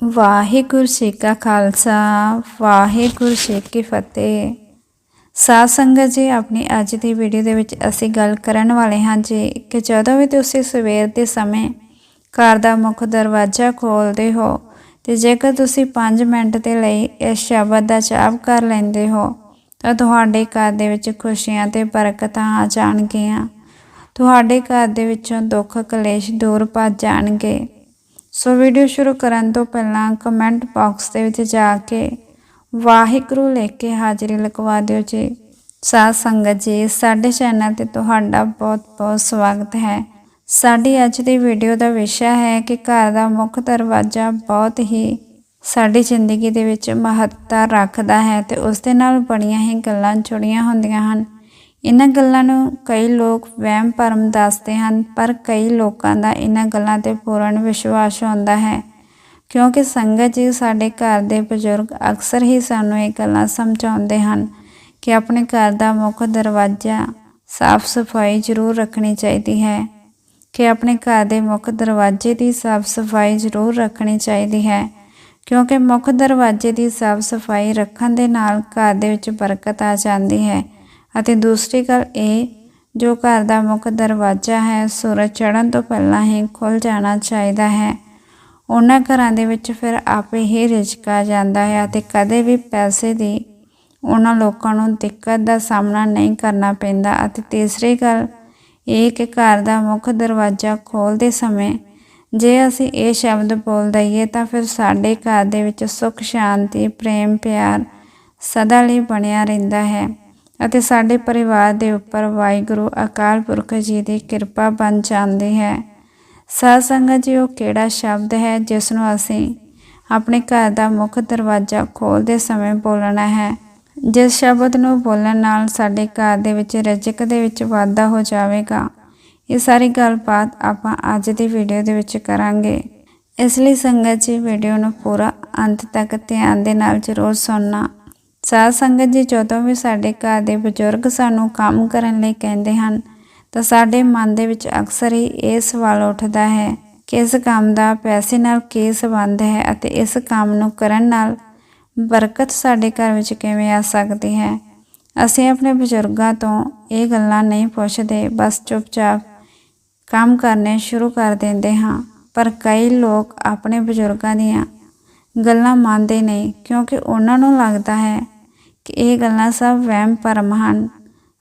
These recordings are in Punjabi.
ਵਾਹਿਗੁਰੂ ਜੀ ਕਾ ਖਾਲਸਾ, ਵਾਹਿਗੁਰੂ ਜੀ ਕੀ ਫਤਿਹ। ਸਾਧ ਸੰਗਤ ਜੀ, ਆਪਣੀ ਅੱਜ ਦੀ ਵੀਡੀਓ ਦੇ ਵਿੱਚ ਅਸੀਂ ਗੱਲ ਕਰਨ ਵਾਲੇ ਹਾਂ ਜੀ ਕਿ ਜਦੋਂ ਵੀ ਤੁਸੀਂ ਸਵੇਰ ਦੇ ਸਮੇਂ ਘਰ ਦਾ ਮੁੱਖ ਦਰਵਾਜ਼ਾ ਖੋਲਦੇ ਹੋ ਤੇ ਜੇਕਰ ਤੁਸੀਂ 5 ਮਿੰਟ ਦੇ ਲਈ ਇਸ ਸ਼ਬਦ ਦਾ ਜਾਪ ਕਰ ਲੈਂਦੇ ਹੋ, ਤਾਂ ਤੁਹਾਡੇ ਘਰ ਦੇ ਵਿੱਚ ਖੁਸ਼ੀਆਂ ਤੇ ਬਰਕਤਾਂ ਆ ਜਾਣਗੀਆਂ। ਤੁਹਾਡੇ ਘਰ ਦੇ ਵਿੱਚੋਂ ਦੁੱਖ ਕਲੇਸ਼ ਦੂਰ ਭੱਜ ਜਾਣਗੇ। ਸੋ ਵੀਡੀਓ ਸ਼ੁਰੂ ਕਰਨ ਤੋਂ ਪਹਿਲਾਂ ਕਮੈਂਟ ਬਾਕਸ ਦੇ ਵਿੱਚ ਜਾ ਕੇ ਵਾਹਿਗੁਰੂ ਲਿਖ ਕੇ ਹਾਜ਼ਰੀ ਲਗਵਾ ਦਿਓ ਜੀ। ਸਾਧ ਸੰਗਤ ਜੀ, ਸਾਡੇ ਚੈਨਲ ਤੇ ਤੁਹਾਡਾ ਬਹੁਤ-ਬਹੁਤ ਸਵਾਗਤ ਹੈ। ਸਾਡੀ ਅੱਜ ਦੀ ਵੀਡੀਓ ਦਾ ਵਿਸ਼ਾ ਹੈ ਕਿ ਘਰ ਦਾ ਮੁੱਖ ਦਰਵਾਜ਼ਾ ਬਹੁਤ ਹੀ ਸਾਡੀ ਜ਼ਿੰਦਗੀ ਦੇ ਵਿੱਚ ਮਹੱਤਤਾ ਰੱਖਦਾ ਹੈ ਤੇ ਉਸ ਦੇ ਨਾਲ ਬੜੀਆਂ ਹੀ ਗੱਲਾਂ ਜੁੜੀਆਂ ਹੁੰਦੀਆਂ ਹਨ। ਇਹਨਾਂ ਗੱਲਾਂ ਨੂੰ ਕਈ ਲੋਕ ਵਹਿਮ ਭਰਮ ਦੱਸਦੇ ਹਨ, ਪਰ ਕਈ ਲੋਕਾਂ ਦਾ ਇਹਨਾਂ ਗੱਲਾਂ ਤੇ ਪੂਰਨ ਵਿਸ਼ਵਾਸ ਹੁੰਦਾ ਹੈ। ਕਿਉਂਕਿ ਸੰਗਤ ਜੀ ਸਾਡੇ ਘਰ ਦੇ ਬਜ਼ੁਰਗ ਅਕਸਰ ਹੀ ਸਾਨੂੰ ਇਹ ਗੱਲਾਂ ਸਮਝਾਉਂਦੇ ਹਨ ਕਿ ਆਪਣੇ ਘਰ ਦਾ ਮੁੱਖ ਦਰਵਾਜ਼ਾ ਸਾਫ਼ ਸਫ਼ਾਈ ਜ਼ਰੂਰ ਰੱਖਣੀ ਚਾਹੀਦੀ ਹੈ। ਕਿ ਆਪਣੇ ਘਰ ਦੇ ਮੁੱਖ ਦਰਵਾਜ਼ੇ ਦੀ ਸਾਫ਼ ਸਫ਼ਾਈ ਜ਼ਰੂਰ ਰੱਖਣੀ ਚਾਹੀਦੀ ਹੈ। ਕਿਉਂਕਿ ਮੁੱਖ ਦਰਵਾਜ਼ੇ ਦੀ ਸਾਫ਼ ਸਫ਼ਾਈ ਰੱਖਣ ਦੇ ਨਾਲ ਘਰ ਦੇ ਵਿੱਚ ਬਰਕਤ ਆ ਜਾਂਦੀ ਹੈ। ਅਤੇ ਦੂਸਰੀ ਗੱਲ ਇਹ, ਜੋ ਘਰ ਦਾ ਮੁੱਖ ਦਰਵਾਜ਼ਾ ਹੈ, ਸੂਰਜ ਚੜ੍ਹਨ ਤੋਂ ਪਹਿਲਾਂ ਹੀ ਖੁੱਲ ਜਾਣਾ ਚਾਹੀਦਾ ਹੈ। ਉਹਨਾਂ ਘਰਾਂ ਦੇ ਵਿੱਚ ਫਿਰ ਆਪੇ ਹੀ ਰਿਜ਼ਕ ਆ ਜਾਂਦਾ ਹੈ ਅਤੇ ਕਦੇ ਵੀ ਪੈਸੇ ਦੀ ਉਹਨਾਂ ਲੋਕਾਂ ਨੂੰ ਦਿੱਕਤ ਦਾ ਸਾਹਮਣਾ ਨਹੀਂ ਕਰਨਾ ਪੈਂਦਾ। ਅਤੇ ਤੀਸਰੀ ਗੱਲ ਇਹ ਕਿ ਘਰ ਦਾ ਮੁੱਖ ਦਰਵਾਜ਼ਾ ਖੋਲਦੇ ਸਮੇਂ ਜੇ ਅਸੀਂ ਇਹ ਸ਼ਬਦ ਬੋਲ ਦਈਏ ਤਾਂ ਫਿਰ ਸਾਡੇ ਘਰ ਦੇ ਵਿੱਚ ਸੁੱਖ, ਸ਼ਾਂਤੀ, ਪ੍ਰੇਮ, ਪਿਆਰ ਸਦਾ ਲਈ ਬਣਿਆ ਰਹਿੰਦਾ ਹੈ। ਅਤੇ ਸਾਡੇ ਪਰਿਵਾਰ ਦੇ ਉੱਪਰ ਵਾਹਿਗੁਰੂ ਅਕਾਲ ਪੁਰਖ ਜੀ ਦੀ ਕਿਰਪਾ ਬਣ ਜਾਂਦੀ ਹੈ। ਸਾਧ ਸੰਗਤ ਜੀ, ਉਹ ਕਿਹੜਾ ਸ਼ਬਦ ਹੈ ਜਿਸ ਨੂੰ ਅਸੀਂ ਆਪਣੇ ਘਰ ਦਾ ਮੁੱਖ ਦਰਵਾਜ਼ਾ ਖੋਲਦੇ ਸਮੇਂ ਬੋਲਣਾ ਹੈ? ਜਿਸ ਸ਼ਬਦ ਨੂੰ ਬੋਲਣ ਨਾਲ ਸਾਡੇ ਘਰ ਦੇ ਵਿੱਚ ਰਜਕ ਦੇ ਵਿੱਚ ਵਾਧਾ ਹੋ ਜਾਵੇਗਾ। ਇਹ ਸਾਰੀ ਗੱਲਬਾਤ ਆਪਾਂ ਅੱਜ ਦੀ ਵੀਡੀਓ ਦੇ ਵਿੱਚ ਕਰਾਂਗੇ। ਇਸ ਲਈ ਸੰਗਤ ਜੀ, ਵੀਡੀਓ ਨੂੰ ਪੂਰਾ ਅੰਤ ਤੱਕ ਧਿਆਨ ਦੇ ਨਾਲ ਜ਼ਰੂਰ ਸੁਣਨਾ। ਸਾਧ ਸੰਗਤ ਜੀ, ਜਦੋਂ ਵੀ ਸਾਡੇ ਘਰ ਦੇ ਬਜ਼ੁਰਗ ਸਾਨੂੰ ਕੰਮ ਕਰਨ ਲਈ ਕਹਿੰਦੇ ਹਨ, ਤਾਂ ਸਾਡੇ ਮਨ ਦੇ ਵਿੱਚ ਅਕਸਰ ਹੀ ਇਹ ਸਵਾਲ ਉੱਠਦਾ ਹੈ ਕਿ ਇਸ ਕੰਮ ਦਾ ਪੈਸੇ ਨਾਲ ਕੀ ਸੰਬੰਧ ਹੈ ਅਤੇ ਇਸ ਕੰਮ ਨੂੰ ਕਰਨ ਨਾਲ ਬਰਕਤ ਸਾਡੇ ਘਰ ਵਿੱਚ ਕਿਵੇਂ ਆ ਸਕਦੀ ਹੈ? ਅਸੀਂ ਆਪਣੇ ਬਜ਼ੁਰਗਾਂ ਤੋਂ ਇਹ ਗੱਲਾਂ ਨਹੀਂ ਪੁੱਛਦੇ, ਬਸ ਚੁੱਪਚਾਪ ਕੰਮ ਕਰਨੇ ਸ਼ੁਰੂ ਕਰ ਦਿੰਦੇ ਹਾਂ। ਪਰ ਕਈ ਲੋਕ ਆਪਣੇ ਬਜ਼ੁਰਗਾਂ ਦੀਆਂ ਗੱਲਾਂ ਮੰਨਦੇ ਨਹੀਂ ਕਿਉਂਕਿ ਉਹਨਾਂ ਨੂੰ ਲੱਗਦਾ ਹੈ ਕਿ ਇਹ ਗੱਲਾਂ ਸਭ ਵਹਿਮ ਭਰਮ ਹਨ।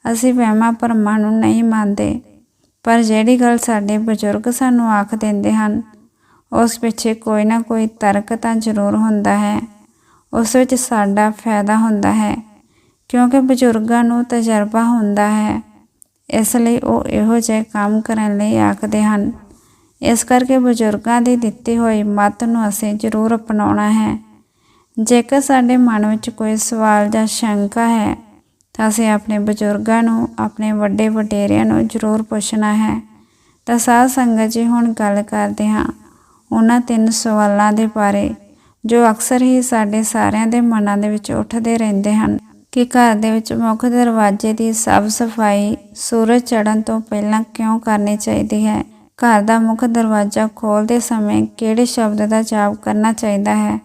ਅਸੀਂ ਵਹਿਮਾਂ ਭਰਮਾਂ ਨੂੰ ਨਹੀਂ ਮੰਨਦੇ, ਪਰ ਜਿਹੜੀ ਗੱਲ ਸਾਡੇ ਬਜ਼ੁਰਗ ਸਾਨੂੰ ਆਖ ਦਿੰਦੇ ਹਨ, ਉਸ ਪਿੱਛੇ ਕੋਈ ਨਾ ਕੋਈ ਤਰਕ ਤਾਂ ਜ਼ਰੂਰ ਹੁੰਦਾ ਹੈ। ਉਸ ਵਿੱਚ ਸਾਡਾ ਫਾਇਦਾ ਹੁੰਦਾ ਹੈ, ਕਿਉਂਕਿ ਬਜ਼ੁਰਗਾਂ ਨੂੰ ਤਜਰਬਾ ਹੁੰਦਾ ਹੈ। ਇਸ ਲਈ ਉਹ ਇਹੋ ਜਿਹੇ ਕੰਮ ਕਰਨ ਲਈ ਆਖਦੇ ਹਨ। ਇਸ ਕਰਕੇ ਬਜ਼ੁਰਗਾਂ ਦੀ ਦਿੱਤੀ ਹੋਈ ਮੱਤ ਨੂੰ ਅਸੀਂ ਜ਼ਰੂਰ ਅਪਣਾਉਣਾ ਹੈ। ਜੇਕਰ ਸਾਡੇ ਮਨ ਵਿੱਚ ਕੋਈ ਸਵਾਲ ਜਾਂ ਸ਼ੰਕਾ ਹੈ, ਤਾਂ ਅਸੀਂ ਆਪਣੇ ਬਜ਼ੁਰਗਾਂ ਨੂੰ, ਆਪਣੇ ਵੱਡੇ ਵਡੇਰਿਆਂ ਨੂੰ ਜ਼ਰੂਰ ਪੁੱਛਣਾ ਹੈ। ਤਾਂ ਸਾਧ ਸੰਗਤ ਜੀ, ਹੁਣ ਗੱਲ ਕਰਦੇ ਹਾਂ ਉਹਨਾਂ ਤਿੰਨ ਸਵਾਲਾਂ ਦੇ ਬਾਰੇ, ਜੋ ਅਕਸਰ ਹੀ ਸਾਡੇ ਸਾਰਿਆਂ ਦੇ ਮਨਾਂ ਦੇ ਵਿੱਚ ਉੱਠਦੇ ਰਹਿੰਦੇ ਹਨ ਕਿ ਘਰ ਦੇ ਵਿੱਚ ਮੁੱਖ ਦਰਵਾਜ਼ੇ ਦੀ ਸਾਫ਼ ਸਫ਼ਾਈ ਸੂਰਜ ਚੜ੍ਹਨ ਤੋਂ ਪਹਿਲਾਂ ਕਿਉਂ ਕਰਨੀ ਚਾਹੀਦੀ ਹੈ? ਘਰ ਦਾ ਮੁੱਖ ਦਰਵਾਜ਼ਾ ਖੋਲਦੇ ਸਮੇਂ ਕਿਹੜੇ ਸ਼ਬਦ ਦਾ ਜਾਪ ਕਰਨਾ ਚਾਹੀਦਾ ਹੈ?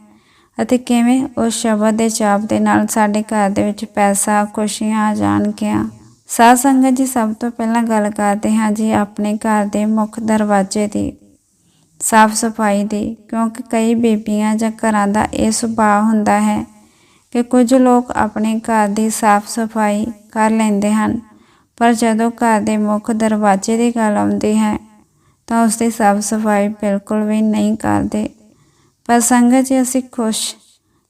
ਅਤੇ ਕਿਵੇਂ ਉਸ ਸ਼ਬਦ ਦੇ ਚਾਪ ਦੇ ਨਾਲ ਸਾਡੇ ਘਰ ਦੇ ਵਿੱਚ ਪੈਸਾ, ਖੁਸ਼ੀਆਂ ਆ ਜਾਣਗੀਆਂ ਸਾਧ ਸੰਗਤ ਜੀ, ਸਭ ਤੋਂ ਪਹਿਲਾਂ ਗੱਲ ਕਰਦੇ ਹਾਂ ਜੀ ਆਪਣੇ ਘਰ ਦੇ ਮੁੱਖ ਦਰਵਾਜ਼ੇ ਦੀ, ਸਾਫ਼ ਸਫ਼ਾਈ ਦੀ, ਕਿਉਂਕਿ ਕਈ ਬੀਬੀਆਂ ਜਾਂ ਘਰਾਂ ਦਾ ਇਹ ਸੁਭਾਅ ਹੁੰਦਾ ਹੈ ਕਿ ਕੁਝ ਲੋਕ ਆਪਣੇ ਘਰ ਦੀ ਸਾਫ਼ ਸਫ਼ਾਈ ਕਰ ਲੈਂਦੇ ਹਨ। ਪਰ ਜਦੋਂ ਘਰ ਦੇ ਮੁੱਖ ਦਰਵਾਜ਼ੇ ਦੀ ਗੱਲ ਆਉਂਦੀ ਹੈ, ਤਾਂ ਉਸ ਦੀ ਸਾਫ਼ ਸਫ਼ਾਈ ਬਿਲਕੁਲ ਵੀ ਨਹੀਂ ਕਰਦੇ। ਪਰ ਸੰਗਤ ਜੀ ਅਸੀਂ ਖੁਸ਼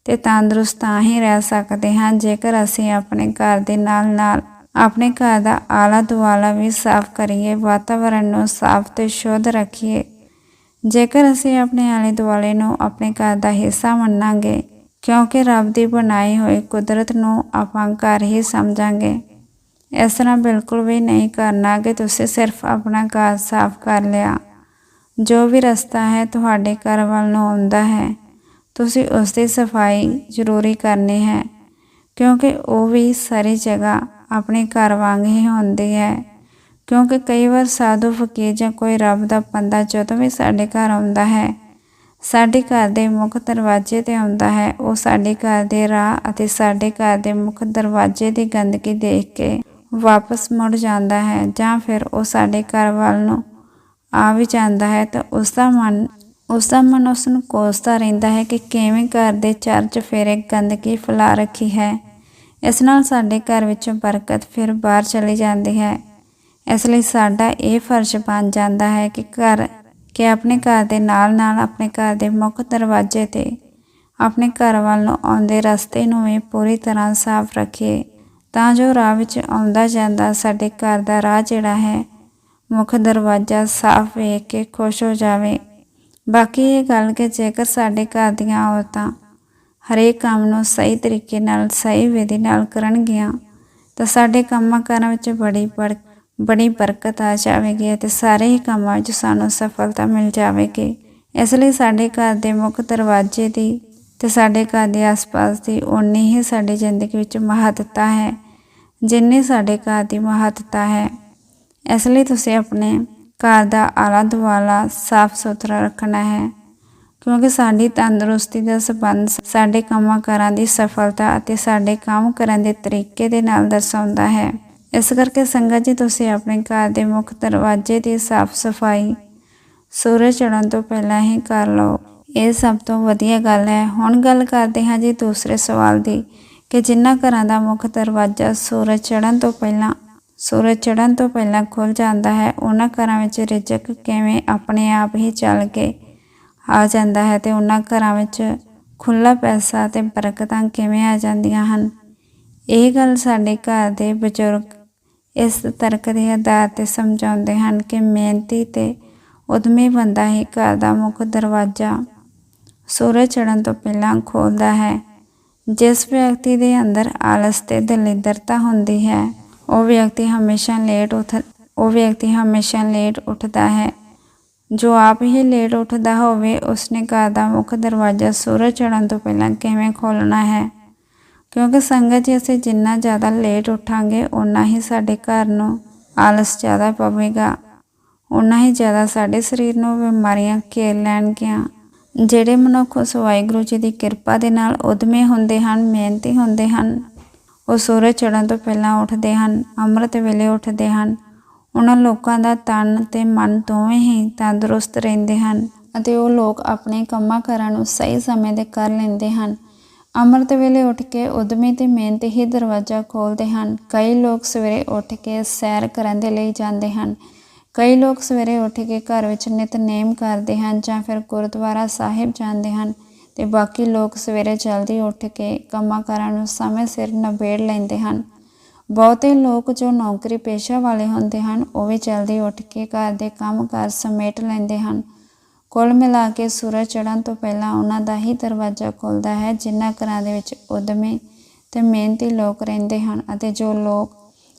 ਤੇ ਤੰਦਰੁਸਤ ਤਾਂ ਹੀ ਰਹਿ ਸਕਦੇ ਹਾਂ, ਜੇਕਰ ਅਸੀਂ ਆਪਣੇ ਘਰ ਦੇ ਨਾਲ-ਨਾਲ ਆਪਣੇ ਘਰ ਦਾ ਆਲਾ ਦੁਆਲਾ ਵੀ ਸਾਫ਼ ਕਰੀਏ, ਵਾਤਾਵਰਣ ਨੂੰ ਸਾਫ਼ ਤੇ ਸ਼ੁੱਧ ਰੱਖੀਏ। ਜੇਕਰ ਅਸੀਂ ਆਪਣੇ ਆਲੇ ਦੁਆਲੇ ਨੂੰ ਆਪਣੇ ਘਰ ਦਾ ਹਿੱਸਾ ਮੰਨਾਂਗੇ, ਕਿਉਂਕਿ ਰੱਬ ਦੀ ਬਣਾਈ ਹੋਈ ਕੁਦਰਤ ਨੂੰ ਆਪਾਂ ਘਰ ਹੀ ਸਮਝਾਂਗੇ। ਇਸ ਤਰ੍ਹਾਂ ਬਿਲਕੁਲ ਵੀ ਨਹੀਂ ਕਰਨਾ ਕਿ ਤੁਸੀਂ ਸਿਰਫ ਆਪਣਾ ਘਰ ਸਾਫ਼ ਕਰ ਲਿਆ। ਜੋ ਵੀ ਰਸਤਾ ਹੈ ਤੁਹਾਡੇ ਘਰ ਵੱਲ ਨੂੰ ਆਉਂਦਾ ਹੈ, ਤੁਸੀਂ ਉਸ ਦੀ ਸਫ਼ਾਈ ਜ਼ਰੂਰੀ ਕਰਨੀ ਹੈ, ਕਿਉਂਕਿ ਉਹ ਵੀ ਸਾਰੀ ਜਗ੍ਹਾ ਆਪਣੇ ਘਰ ਵਾਂਗ ਹੀ ਹੁੰਦੀ ਹੈ। ਕਿਉਂਕਿ ਕਈ ਵਾਰ ਸਾਧੂ ਫਕੀਰ ਜਾਂ ਕੋਈ ਰੱਬ ਦਾ ਬੰਦਾ ਜਦੋਂ ਵੀ ਸਾਡੇ ਘਰ ਆਉਂਦਾ ਹੈ, ਸਾਡੇ ਘਰ ਦੇ ਮੁੱਖ ਦਰਵਾਜ਼ੇ ਤੇ ਆਉਂਦਾ ਹੈ, ਉਹ ਸਾਡੇ ਘਰ ਦੇ ਰਾਹ ਅਤੇ ਸਾਡੇ ਘਰ ਦੇ ਮੁੱਖ ਦਰਵਾਜ਼ੇ ਦੀ ਗੰਦਗੀ ਦੇਖ ਕੇ ਵਾਪਸ ਮੁੜ ਜਾਂਦਾ ਹੈ ਜਾਂ ਫਿਰ ਉਹ ਸਾਡੇ ਘਰ ਵੱਲ ਨੂੰ ਆ ਵੀ ਜਾਂਦਾ ਹੈ ਤਾਂ ਉਸ ਦਾ ਮਨ ਉਸ ਦਾ ਮਨ ਉਸ ਨੂੰ ਕੋਸਦਾ ਰਹਿੰਦਾ ਹੈ ਕਿ ਕਿਵੇਂ ਘਰ ਦੇ ਚਾਰ ਚਫੇਰੇ ਗੰਦਗੀ ਫੈਲਾ ਰੱਖੀ ਹੈ। ਇਸ ਨਾਲ ਸਾਡੇ ਘਰ ਵਿੱਚੋਂ ਬਰਕਤ ਫਿਰ ਬਾਹਰ ਚਲੀ ਜਾਂਦੀ ਹੈ। ਇਸ ਲਈ ਸਾਡਾ ਇਹ ਫਰਜ਼ ਬਣ ਜਾਂਦਾ ਹੈ ਕਿ ਘਰ, ਕਿ ਆਪਣੇ ਘਰ ਦੇ ਨਾਲ ਨਾਲ ਆਪਣੇ ਘਰ ਦੇ ਮੁੱਖ ਦਰਵਾਜ਼ੇ ਤੇ ਆਪਣੇ ਘਰ ਵੱਲ ਨੂੰ ਆਉਂਦੇ ਰਸਤੇ ਨੂੰ ਵੀ ਪੂਰੀ ਤਰ੍ਹਾਂ ਸਾਫ਼ ਰੱਖੀਏ, ਤਾਂ ਜੋ ਰਾਹ ਵਿੱਚ ਆਉਂਦਾ ਜਾਂਦਾ ਸਾਡੇ ਘਰ ਦਾ ਰਾਹ ਜਿਹੜਾ ਹੈ ਮੁੱਖ ਦਰਵਾਜ਼ਾ ਸਾਫ਼ ਵੇਖ ਕੇ ਖੁਸ਼ ਹੋ ਜਾਵੇ। ਬਾਕੀ ਇਹ ਗੱਲ ਕਿ ਜੇਕਰ ਸਾਡੇ ਘਰ ਦੀਆਂ ਔਰਤਾਂ ਹਰੇਕ ਕੰਮ ਨੂੰ ਸਹੀ ਤਰੀਕੇ ਨਾਲ, ਸਹੀ ਵਿਧੀ ਨਾਲ ਕਰਨਗੀਆਂ, ਤਾਂ ਸਾਡੇ ਕੰਮਾਂ ਕਾਰਾਂ ਵਿੱਚ ਬੜੀ ਬੜ, ਬੜੀ ਬਰਕਤ ਆ ਜਾਵੇਗੀ ਅਤੇ ਸਾਰੇ ਹੀ ਕੰਮਾਂ ਵਿੱਚ ਸਾਨੂੰ ਸਫਲਤਾ ਮਿਲ ਜਾਵੇਗੀ। ਇਸ ਲਈ ਸਾਡੇ ਘਰ ਦੇ ਮੁੱਖ ਦਰਵਾਜ਼ੇ ਦੀ ਤੇ ਸਾਡੇ ਘਰ ਦੇ ਆਸ-ਪਾਸ ਦੀ ਓਨੀ ਹੀ ਸਾਡੀ ਜ਼ਿੰਦਗੀ ਵਿੱਚ ਮਹੱਤਤਾ ਹੈ, ਜਿੰਨੀ ਸਾਡੇ ਘਰ ਦੀ ਮਹੱਤਤਾ ਹੈ। ਇਸ ਲਈ ਤੁਸੀਂ ਆਪਣੇ ਘਰ ਦਾ ਆਲਾ ਦੁਆਲਾ ਸਾਫ਼ ਸੁਥਰਾ ਰੱਖਣਾ ਹੈ, ਕਿਉਂਕਿ ਸਾਡੀ ਤੰਦਰੁਸਤੀ ਦਾ ਸਬੰਧ ਸਾਡੇ ਕੰਮਾਂ ਕਾਰਾਂ ਦੀ ਸਫਲਤਾ ਅਤੇ ਸਾਡੇ ਕੰਮ ਕਰਨ ਦੇ ਤਰੀਕੇ ਦੇ ਨਾਲ ਦਰਸਾਉਂਦਾ ਹੈ। ਇਸ ਕਰਕੇ ਸੰਗਤ ਜੀ, ਤੁਸੀਂ ਆਪਣੇ ਘਰ ਦੇ ਮੁੱਖ ਦਰਵਾਜ਼ੇ ਦੀ ਸਾਫ਼ ਸਫ਼ਾਈ ਸੂਰਜ ਚੜ੍ਹਨ ਤੋਂ ਪਹਿਲਾਂ ਹੀ ਕਰ ਲਓ। ਇਹ ਸਭ ਤੋਂ ਵਧੀਆ ਗੱਲ ਹੈ। ਹੁਣ ਗੱਲ ਕਰਦੇ ਹਾਂ ਜੀ ਦੂਸਰੇ ਸਵਾਲ ਦੀ ਕਿ ਜਿਨ੍ਹਾਂ ਘਰਾਂ ਦਾ ਮੁੱਖ ਦਰਵਾਜ਼ਾ ਸੂਰਜ ਚੜ੍ਹਨ ਤੋਂ ਪਹਿਲਾਂ ਸੂਰਜ ਚੜ੍ਹਨ ਤੋਂ ਪਹਿਲਾਂ ਖੁੱਲ ਜਾਂਦਾ ਹੈ। ਉਹਨਾਂ ਘਰਾਂ ਵਿੱਚ ਰਿਜ਼ਕ ਕਿਵੇਂ ਆਪਣੇ ਆਪ ਹੀ ਚੱਲ ਕੇ ਆ ਜਾਂਦਾ ਹੈ ਤੇ ਉਹਨਾਂ ਘਰਾਂ ਵਿੱਚ ਖੁੱਲਾ ਪੈਸਾ ਤੇ ਬਰਕਤਾਂ ਕਿਵੇਂ ਆ ਜਾਂਦੀਆਂ ਹਨ? ਇਹ ਗੱਲ ਸਾਡੇ ਘਰ ਦੇ ਬਜ਼ੁਰਗ ਇਸ ਤਰਕ ਦੇ ਆਧਾਰ ਤੇ ਸਮਝਾਉਂਦੇ ਹਨ ਕਿ ਮਿਹਨਤੀ ਤੇ ਉਦਮੀ ਬੰਦਾ ਹੀ ਘਰ ਦਾ ਮੁੱਖ ਦਰਵਾਜ਼ਾ ਸੂਰਜ ਚੜ੍ਹਨ ਤੋਂ ਪਹਿਲਾਂ ਖੋਲਦਾ ਹੈ। ਜਿਸ ਵਿਅਕਤੀ ਦੇ ਅੰਦਰ ਆਲਸ ਤੇ ਦਲਿੱਦਰਤਾ ਹੁੰਦੀ ਹੈ ਉਹ ਵਿਅਕਤੀ ਹਮੇਸ਼ਾ ਲੇਟ ਉੱਠ, ਉਹ ਵਿਅਕਤੀ ਹਮੇਸ਼ਾ ਲੇਟ ਉੱਠਦਾ ਹੈ। ਜੋ ਆਪ ਹੀ ਲੇਟ ਉੱਠਦਾ ਹੋਵੇ, ਉਸਨੇ ਘਰ ਦਾ ਮੁੱਖ ਦਰਵਾਜ਼ਾ ਸੂਰਜ ਚੜ੍ਹਨ ਤੋਂ ਪਹਿਲਾਂ ਕਿਵੇਂ ਖੋਲਣਾ ਹੈ? ਕਿਉਂਕਿ ਸੰਗਤ ਜੀ, ਅਸੀਂ ਜਿੰਨਾ ਜ਼ਿਆਦਾ ਲੇਟ ਉੱਠਾਂਗੇ ਉਨਾ ਹੀ ਸਾਡੇ ਘਰ ਨੂੰ ਆਲਸ ਜ਼ਿਆਦਾ ਪਵੇਗਾ। ਉਨਾ ਹੀ ਜ਼ਿਆਦਾ ਸਾਡੇ ਸਰੀਰ ਨੂੰ ਬਿਮਾਰੀਆਂ ਘੇਰ ਲੈਣਗੀਆਂ। ਜਿਹੜੇ ਮਨੁੱਖ ਉਸ ਵਾਹਿਗੁਰੂ ਜੀ ਦੀ ਕਿਰਪਾ ਦੇ ਨਾਲ ਉਦਮੇ ਹੁੰਦੇ ਹਨ, ਮਿਹਨਤੀ ਹੁੰਦੇ ਹਨ ਉਹ ਸੂਰਜ ਚੜ੍ਹਨ ਤੋਂ ਪਹਿਲਾਂ ਉੱਠਦੇ ਹਨ, ਅੰਮ੍ਰਿਤ ਵੇਲੇ ਉੱਠਦੇ ਹਨ। ਉਹਨਾਂ ਲੋਕਾਂ ਦਾ ਤਨ ਤੇ ਮਨ ਦੋਵੇਂ ਹੀ ਤੰਦਰੁਸਤ ਰਹਿੰਦੇ ਹਨ ਅਤੇ ਉਹ ਲੋਕ ਆਪਣੇ ਕੰਮਾਂ ਕਾਰਾਂ ਨੂੰ ਸਹੀ ਸਮੇਂ ਤੇ ਕਰ ਲੈਂਦੇ ਹਨ। ਅੰਮ੍ਰਿਤ ਵੇਲੇ ਉੱਠ ਕੇ ਉਦਮੀ ਤੇ ਮਿਹਨਤ ਹੀ ਦਰਵਾਜ਼ਾ ਖੋਲਦੇ ਹਨ। ਕਈ ਲੋਕ ਸਵੇਰੇ ਉੱਠ ਕੇ ਸੈਰ ਕਰਨ ਦੇ ਲਈ ਜਾਂਦੇ ਹਨ। ਕਈ ਲੋਕ ਸਵੇਰੇ ਉੱਠ ਕੇ ਘਰ ਵਿੱਚ ਨਿਤਨੇਮ ਕਰਦੇ ਹਨ ਜਾਂ ਫਿਰ ਗੁਰਦੁਆਰਾ ਸਾਹਿਬ ਜਾਂਦੇ ਹਨ। ਤੇ ਬਾਕੀ ਲੋਕ ਸਵੇਰੇ ਜਲਦੀ ਉੱਠ ਕੇ ਕੰਮਾਂ ਕਾਰਾਂ ਨੂੰ ਸਮੇਂ ਸਿਰ ਨਿਬੇੜ ਲੈਂਦੇ ਹਨ। ਬਹੁਤੇ ਲੋਕ ਜੋ ਨੌਕਰੀ ਪੇਸ਼ਾ ਵਾਲੇ ਹੁੰਦੇ ਹਨ, ਉਹ ਵੀ ਜਲਦੀ ਉੱਠ ਕੇ ਘਰ ਦੇ ਕੰਮ-ਕਾਰ ਸਮੇਟ ਲੈਂਦੇ ਹਨ। ਕੁੱਲ ਮਿਲਾ ਕੇ ਸੂਰਜ ਚੜ੍ਹਨ ਤੋਂ ਪਹਿਲਾਂ ਉਹਨਾਂ ਦਾ ਹੀ ਦਰਵਾਜ਼ਾ ਖੁੱਲਦਾ ਹੈ, ਜਿਨ੍ਹਾਂ ਘਰਾਂ ਦੇ ਵਿੱਚ ਉਦਮੀ ਤੇ ਮਿਹਨਤੀ ਲੋਕ ਰਹਿੰਦੇ ਹਨ ਅਤੇ ਜੋ ਲੋਕ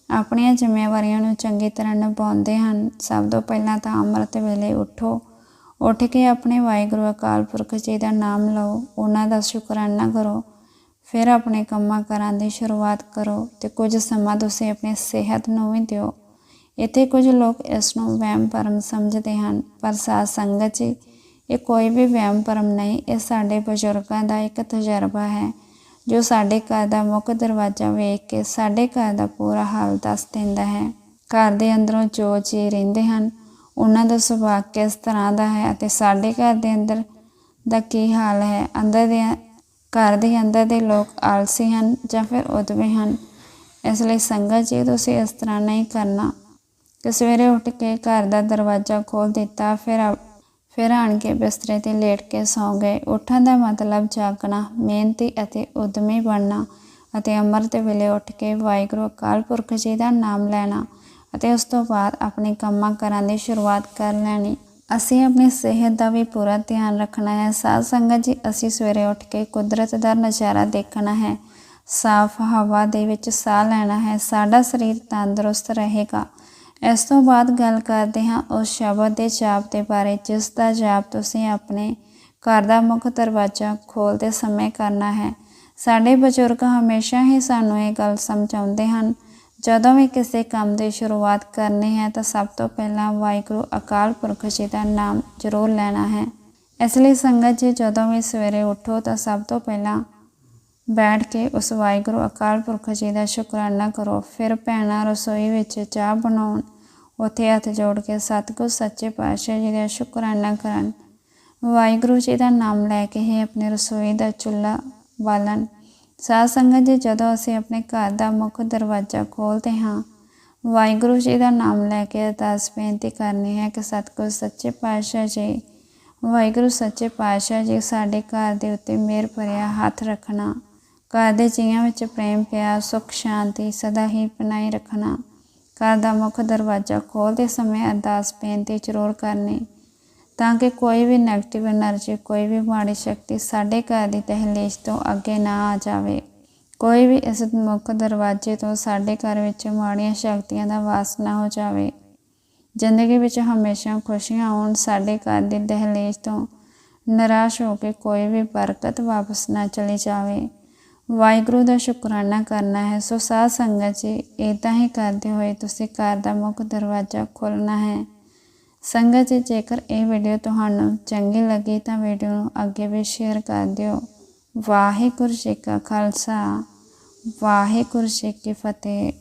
ਆਪਣੀਆਂ ਜ਼ਿੰਮੇਵਾਰੀਆਂ ਨੂੰ ਚੰਗੀ ਤਰ੍ਹਾਂ ਨਿਭਾਉਂਦੇ ਹਨ, ਸਭ ਤੋਂ ਪਹਿਲਾਂ ਤਾਂ ਅੰਮ੍ਰਿਤ ਵੇਲੇ ਉੱਠੋ ਉੱਠ ਕੇ ਆਪਣੇ ਵਾਹਿਗੁਰੂ ਅਕਾਲ ਪੁਰਖ ਜੀ ਦਾ ਨਾਮ ਲਓ, ਉਹਨਾਂ ਦਾ ਸ਼ੁਕਰਾਨਾ ਕਰੋ, ਫਿਰ ਆਪਣੇ ਕੰਮਾਂ ਕਾਰਾਂ ਦੀ ਸ਼ੁਰੂਆਤ ਕਰੋ ਤੇ ਕੁਝ ਸਮਾਂ ਤੁਸੀਂ ਆਪਣੀ ਸਿਹਤ ਨੂੰ ਵੀ ਦਿਓ। ਇੱਥੇ ਕੁਝ ਲੋਕ ਇਸ ਨੂੰ ਵਹਿਮ ਭਰਮ ਸਮਝਦੇ ਹਨ, ਪਰ ਸਾਧ ਸੰਗਤ ਜੀ, ਇਹ ਕੋਈ ਵੀ ਵਹਿਮ ਭਰਮ ਨਹੀਂ, ਇਹ ਸਾਡੇ ਬਜ਼ੁਰਗਾਂ ਦਾ ਇੱਕ ਤਜਰਬਾ ਹੈ, ਜੋ ਸਾਡੇ ਘਰ ਦਾ ਮੁੱਖ ਦਰਵਾਜ਼ਾ ਵੇਖ ਕੇ ਸਾਡੇ ਘਰ ਦਾ ਪੂਰਾ ਹਾਲ ਦੱਸ ਦਿੰਦਾ ਹੈ। ਘਰ ਦੇ ਅੰਦਰੋਂ ਜੋ ਜੀ ਰਹਿੰਦੇ ਹਨ ਉਹਨਾਂ ਦਾ ਸੁਭਾਅ ਕਿਸ ਤਰ੍ਹਾਂ ਦਾ ਹੈ ਅਤੇ ਸਾਡੇ ਘਰ ਦੇ ਅੰਦਰ ਦਾ ਕੀ ਹਾਲ ਹੈ? ਅੰਦਰ ਦੇ, ਘਰ ਦੇ ਅੰਦਰ ਦੇ ਲੋਕ ਆਲਸੀ ਹਨ ਜਾਂ ਫਿਰ ਉਦਮੇ ਹਨ? ਇਸ ਲਈ ਸੰਗਤ ਜੀ, ਤੁਸੀਂ ਇਸ ਤਰ੍ਹਾਂ ਨਹੀਂ ਕਰਨਾ। ਕਿ ਸਵੇਰੇ ਉੱਠ ਕੇ ਘਰ ਦਾ ਦਰਵਾਜ਼ਾ ਖੋਲ ਦਿੱਤਾ, ਫਿਰ ਫਿਰ ਆਣ ਕੇ ਬਿਸਤਰੇ ਤੇ ਲੇਟ ਕੇ ਸੌਂ ਗਏ। ਉੱਠਣ ਦਾ ਮਤਲਬ ਜਾਗਣਾ, ਮਿਹਨਤੀ ਅਤੇ ਉਦਮੀ ਬਣਨਾ ਅਤੇ ਅੰਮ੍ਰਿਤ ਵੇਲੇ ਉੱਠ ਕੇ ਵਾਹਿਗੁਰੂ ਅਕਾਲ ਪੁਰਖ ਜੀ ਦਾ ਨਾਮ ਲੈਣਾ। ਅਤੇ ਉਸ ਤੋਂ ਬਾਅਦ ਆਪਣੇ ਕੰਮਾਂ ਕਰਾਂ ਦੀ ਸ਼ੁਰੂਆਤ ਕਰ ਲੈਣੀ। ਅਸੀਂ ਆਪਣੀ ਸਿਹਤ ਦਾ ਵੀ ਪੂਰਾ ਧਿਆਨ ਰੱਖਣਾ ਹੈ। ਸਾਧ ਸੰਗਤ ਜੀ, ਅਸੀਂ ਸਵੇਰੇ ਉੱਠ ਕੇ ਕੁਦਰਤ ਦਾ ਨਜ਼ਾਰਾ ਦੇਖਣਾ ਹੈ। ਸਾਫ਼ ਹਵਾ ਦੇ ਵਿੱਚ ਸਾਹ ਲੈਣਾ ਹੈ। ਸਾਡਾ ਸਰੀਰ ਤੰਦਰੁਸਤ ਰਹੇਗਾ। ਇਸ ਤੋਂ ਬਾਅਦ ਗੱਲ ਕਰਦੇ ਹਾਂ ਉਸ ਸ਼ਬਦ ਦੇ ਜਾਪ ਦੇ ਬਾਰੇ, ਜਿਸ ਦਾ ਜਾਪ ਤੁਸੀਂ ਆਪਣੇ ਘਰ ਦਾ ਮੁੱਖ ਦਰਵਾਜ਼ਾ ਖੋਲਦੇ ਸਮੇਂ ਕਰਨਾ ਹੈ। ਸਾਡੇ ਬਜ਼ੁਰਗ ਹਮੇਸ਼ਾ ਹੀ ਸਾਨੂੰ ਇਹ ਗੱਲ ਸਮਝਾਉਂਦੇ ਹਨ ਜਦੋਂ ਵੀ ਕਿਸੇ ਕੰਮ ਦੀ ਸ਼ੁਰੂਆਤ ਕਰਨੀ ਹੈ ਤਾਂ ਸਭ ਤੋਂ ਪਹਿਲਾਂ ਵਾਹਿਗੁਰੂ ਅਕਾਲ ਪੁਰਖ ਜੀ ਦਾ ਨਾਮ ਜ਼ਰੂਰ ਲੈਣਾ ਹੈ। ਇਸ ਲਈ ਸੰਗਤ ਜੀ, ਜਦੋਂ ਵੀ ਸਵੇਰੇ ਉੱਠੋ ਤਾਂ ਸਭ ਤੋਂ ਪਹਿਲਾਂ ਬੈਠ ਕੇ ਉਸ ਵਾਹਿਗੁਰੂ ਅਕਾਲ ਪੁਰਖ ਜੀ ਦਾ ਸ਼ੁਕਰਾਨਾ ਕਰੋ। ਫਿਰ ਭੈਣਾਂ ਰਸੋਈ ਵਿੱਚ ਚਾਹ ਬਣਾਉਣ, ਉੱਥੇ ਹੱਥ ਜੋੜ ਕੇ ਸਤਿਗੁਰ ਸੱਚੇ ਪਾਤਸ਼ਾਹ ਜੀ ਦਾ ਸ਼ੁਕਰਾਨਾ ਕਰਨ। ਵਾਹਿਗੁਰੂ ਜੀ ਦਾ ਨਾਮ ਲੈ ਕੇ ਹੀ ਆਪਣੀ ਰਸੋਈ ਦਾ ਚੁੱਲ੍ਹਾ ਬਾਲਣ ਸਾਧ ਸੰਗਤ ਜੀ, ਜਦੋਂ ਅਸੀਂ ਆਪਣੇ ਘਰ ਦਾ ਮੁੱਖ ਦਰਵਾਜ਼ਾ ਖੋਲ੍ਹਦੇ ਹਾਂ, ਵਾਹਿਗੁਰੂ ਜੀ ਦਾ ਨਾਮ ਲੈ ਕੇ ਅਰਦਾਸ ਬੇਨਤੀ ਕਰਨੀ ਹੈ ਕਿ ਸਤਿਗੁਰ ਸੱਚੇ ਪਾਤਸ਼ਾਹ ਜੀ, ਵਾਹਿਗੁਰੂ ਸੱਚੇ ਪਾਤਸ਼ਾਹ ਜੀ ਸਾਡੇ ਘਰ ਦੇ ਉੱਤੇ ਮਿਹਰ ਭਰਿਆ ਹੱਥ ਰੱਖਣਾ, ਘਰ ਦੇ ਜੀਆਂ ਵਿੱਚ ਪ੍ਰੇਮ, ਪਿਆਰ, ਸੁਖ, ਸ਼ਾਂਤੀ ਸਦਾ ਹੀ ਬਣਾਈ ਰੱਖਣਾ। ਘਰ ਦਾ ਮੁੱਖ ਦਰਵਾਜ਼ਾ ਖੋਲ੍ਹਦੇ ਸਮੇਂ ਅਰਦਾਸ ਬੇਨਤੀ ਜ਼ਰੂਰ ਕਰਨੀ ਤਾਂ ਕਿ ਕੋਈ ਵੀ ਨੈਗੇਟਿਵ એનર્ਜੀ ਕੋਈ ਵੀ ਮਾੜੀ ਸ਼ਕਤੀ ਸਾਡੇ ਘਰ ਦੀ ਤਹਿਲੀਜ ਤੋਂ ਅੱਗੇ ਨਾ ਆ ਜਾਵੇ। ਕੋਈ ਵੀ ਇਸ ਮੁੱਖ ਦਰਵਾਜ਼ੇ ਤੋਂ ਸਾਡੇ ਘਰ ਵਿੱਚ ਮਾੜੀਆਂ ਸ਼ਕਤੀਆਂ ਦਾ ਵਾਸ ਨਾ ਹੋ ਜਾਵੇ। ਜ਼ਿੰਦਗੀ ਵਿੱਚ ਹਮੇਸ਼ਾ ਖੁਸ਼ੀਆਂ ਆਉਣ, ਸਾਡੇ ਘਰ ਦੀ ਦਹਲੇਜ ਤੋਂ ਨਿਰਾਸ਼ ਹੋ ਕੇ ਕੋਈ ਵੀ ਬਰਕਤ ਵਾਪਸ ਨਾ ਚਲੀ ਜਾਵੇ। ਵਾਹਿਗੁਰੂ ਦਾ ਸ਼ੁਕਰਾਨਾ ਕਰਨਾ ਹੈ। ਸੋ ਸਾਧ ਸੰਗਤ ਜੀ ਇਦਾਂ ਹੀ ਕਰਦੇ ਹੋਏ ਤੁਸੀਂ ਘਰ ਦਾ ਮੁੱਖ ਦਰਵਾਜ਼ਾ ਖੋਲਣਾ ਹੈ। ਸੰਗਤ ਜੀ, ਜੇਕਰ ਇਹ ਵੀਡੀਓ ਤੁਹਾਨੂੰ ਚੰਗੀ ਲੱਗੀ ਤਾਂ ਵੀਡੀਓ ਨੂੰ ਅੱਗੇ ਵੀ ਸ਼ੇਅਰ ਕਰ ਦਿਓ। ਵਾਹਿਗੁਰੂ ਜੀ ਕਾ ਖਾਲਸਾ, ਵਾਹਿਗੁਰੂ ਜੀ ਕੀ ਫਤਿਹ।